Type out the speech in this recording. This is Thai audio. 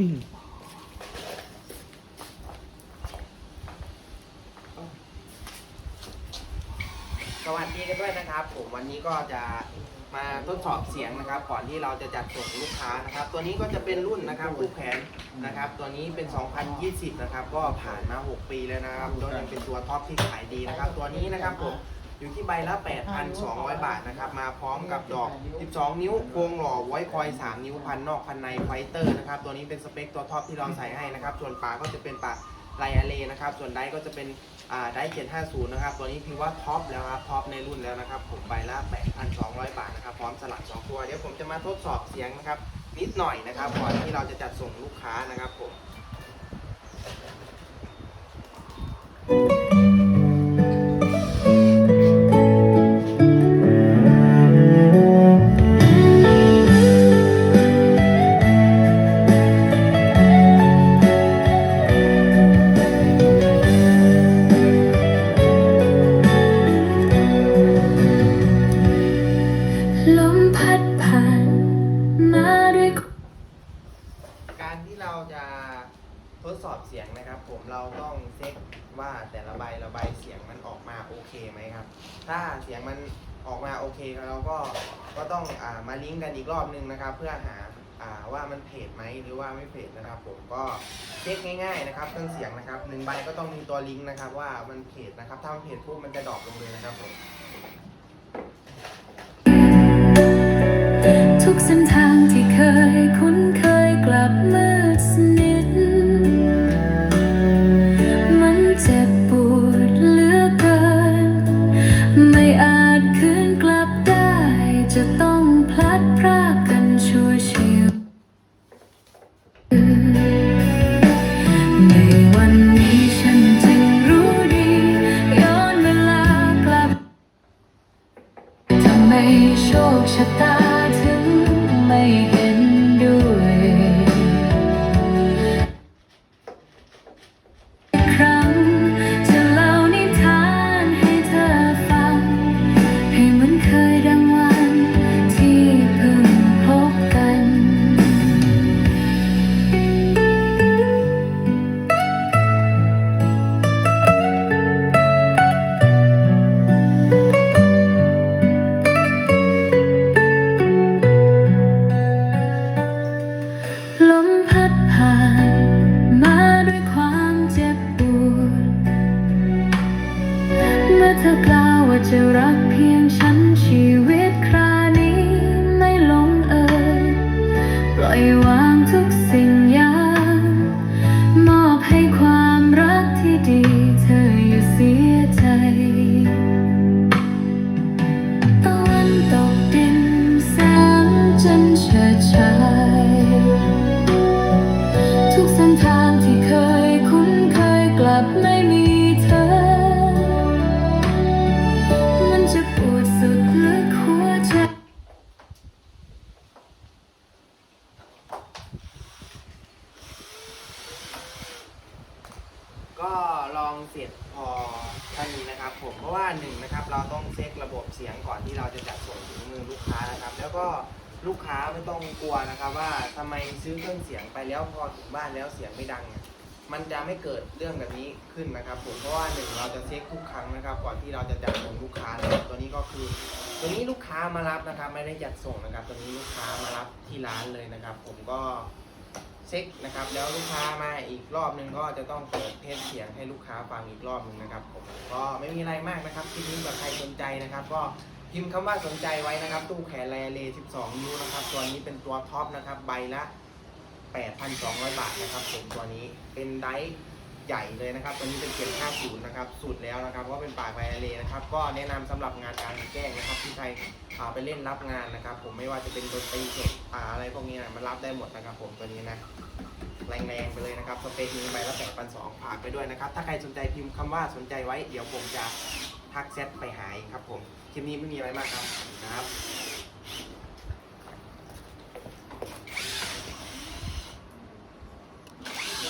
สวัสดีกันด้วยนะครับ ผมวันนี้ก็จะมาทดสอบเสียงนะครับ ก่อนที่เราจะจัดส่งลูกค้านะครับ ตัวนี้ก็จะเป็นรุ่นนะครับคู่แขนนะครับ ตัวนี้เป็น 2020 นะครับ ก็ผ่านมา 6 ปีแล้วนะครับตัวยังเป็นตัวท็อปที่ขายดีนะครับ ตัวนี้นะครับผม อยู่ที่ใบละ 8,200 บาทนะครับ มาพร้อมกับดอก 12 นิ้วโครงหล่อไว้คอย 3 นิ้วพันนอกพันในไฟเตอร์นะครับ ตัวนี้เป็นสเปคตัวท็อปที่เราใส่ให้นะครับ ส่วนปากก็จะเป็นปากไลอาเลนะครับ ส่วนได้ก็จะเป็นอ่าได้750 นะครับ ตัวนี้คือว่าท็อปแล้วครับท็อปในรุ่นแล้วนะครับผมใบละ 8,200 บาทนะครับ พร้อมสลัก 2 ตัว เดี๋ยวผมจะมาทดสอบเสียงนะครับนิดหน่อยนะครับก่อนที่เราจะจัดส่งลูกค้านะครับผม จะทดสอบเสียงนะครับ ผมเราต้องเช็คว่าแต่ละใบละใบเสียงมันออกมาโอเคไหมครับ ถ้าเสียงมันออกมาโอเคเราก็ก็ต้องอามาลิงก์กันอีกรอบนึงนะครับ เพื่อหาอ่าว่ามันเพจไหมหรือว่าไม่เพจนะครับ ผมก็เช็คง่ายๆนะครับเครื่องเสียงนะครับหนึ่งใบก็ต้องมีตัวลิงก์นะครับ ว่ามันเพจนะครับถ้ามันเพจปุ๊บมันจะดรอปลงเลยนะครับผม คชะ เธอกล่าวว่าจะรักเพียงฉันชีวิตครานี้ไม่ลงเอยปล่อยวางทุกสิ่งอย่างมอบให้ความรักที่ดีเธออย่าเสียใจตะวันตกดินแสงจันทร์เฉิดฉายทุกเส้นทางที่เคยคุ้นเคยกลับม่มี ก็ลองเสร็จพอเท่านี้นะครับ ผมเพราะว่าหนึ่งนะครับ เราต้องเช็คระบบเสียงก่อนที่เราจะจัดส่งถึงมือลูกค้านะครับ แล้วก็ลูกค้าไม่ต้องกลัวนะครับว่าทำไมซื้อเครื่องเสียงไปแล้วพอถึงบ้านแล้วเสียงไม่ดังเนี่ยมันจะไม่เกิดเรื่องแบบนี้ขึ้นนะครับ ผมเพราะว่าหนึ่งเราจะเช็คทุกครั้งนะครับ ก่อนที่เราจะจัดส่งลูกค้านะครับตัวนี้ก็คือ ตัวนี้ลูกค้ามารับนะครับ ไม่ได้จัดส่งนะครับ ตัวนี้ลูกค้ามารับที่ร้านเลยนะครับ ผมก็ เช็คนะครับ แล้วลูกค้ามาอีกรอบนึงก็จะต้องเปิดเทสเสียงให้ลูกค้าฟังอีกรอบนึงนะครับผมก็ไม่มีอะไรมากนะครับคลิปนี้แบบใครสนใจนะครับ ก็พิมพ์คำว่าสนใจไว้นะครับ ตู้แขนแรเล 12 นิ้วนะครับ ตัวนี้เป็นตัวท็อปนะครับ ใบละ 8,200 บาทนะครับผมตัวนี้เป็นไดร์ ใหญ่เลยนะครับตัวนี้เป็นเกียร์50นะครับสุดแล้วนะครับว่าเป็นปากไวเลนะครับก็แนะนำสำหรับงานการแจ้งนะครับที่ใครอ่าไปเล่นรับงานนะครับ ผมไม่ว่าจะเป็นดนตรีสดอ่าอะไรพวกนี้นะมันรับได้หมดนะครับ ผมตัวนี้นะแรงๆไปเลยนะครับสเปคนี้ใบละแปดพันสองฝากไปด้วยนะครับ ถ้าใครสนใจพิมพ์คำว่าสนใจไว้ เดี๋ยวผมจะทักแชทไปหาอีกครับผมคลิปนี้ไม่มีอะไรมากครับนะครับ